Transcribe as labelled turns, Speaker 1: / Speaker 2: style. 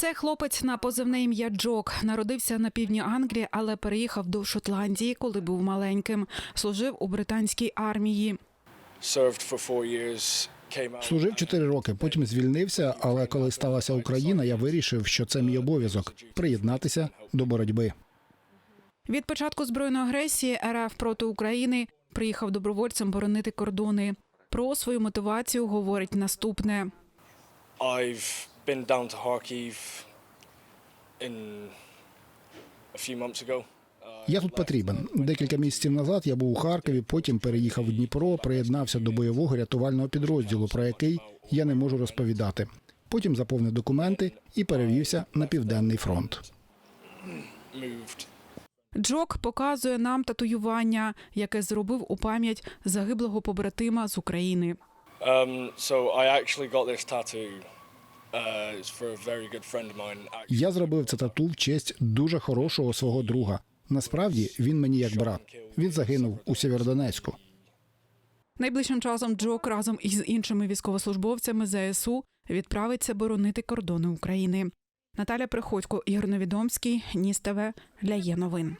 Speaker 1: Це хлопець на позивне ім'я Джок. Народився на півдні Англії, але переїхав до Шотландії, коли був маленьким. Служив у британській армії.
Speaker 2: Служив 4 роки, потім звільнився. Але коли сталася Україна, я вирішив, що це мій обов'язок приєднатися до боротьби.
Speaker 1: Від початку збройної агресії РФ проти України приїхав добровольцем боронити кордони. Про свою мотивацію говорить наступне.
Speaker 3: I've been down to Kharkiv in a few months ago.
Speaker 2: Я тут потрібен. Декілька місяців назад я був у Харкові, потім переїхав в Дніпро, приєднався до бойового рятувального підрозділу, про який я не можу розповідати. Потім заповнив документи і перевівся на південний фронт.
Speaker 1: Джок показує нам татуювання, яке зробив у пам'ять загиблого побратима з України.
Speaker 3: Um, so I actually got this tattoo.
Speaker 2: Я зробив це тату в честь дуже хорошого свого друга. Насправді він мені як брат. Він загинув у Сєвєродонецьку.
Speaker 1: Найближчим часом Джок разом із іншими військовослужбовцями ЗСУ відправиться боронити кордони України. Наталя Приходько, Ігор Новідомський, Ніс ТВ для є новин.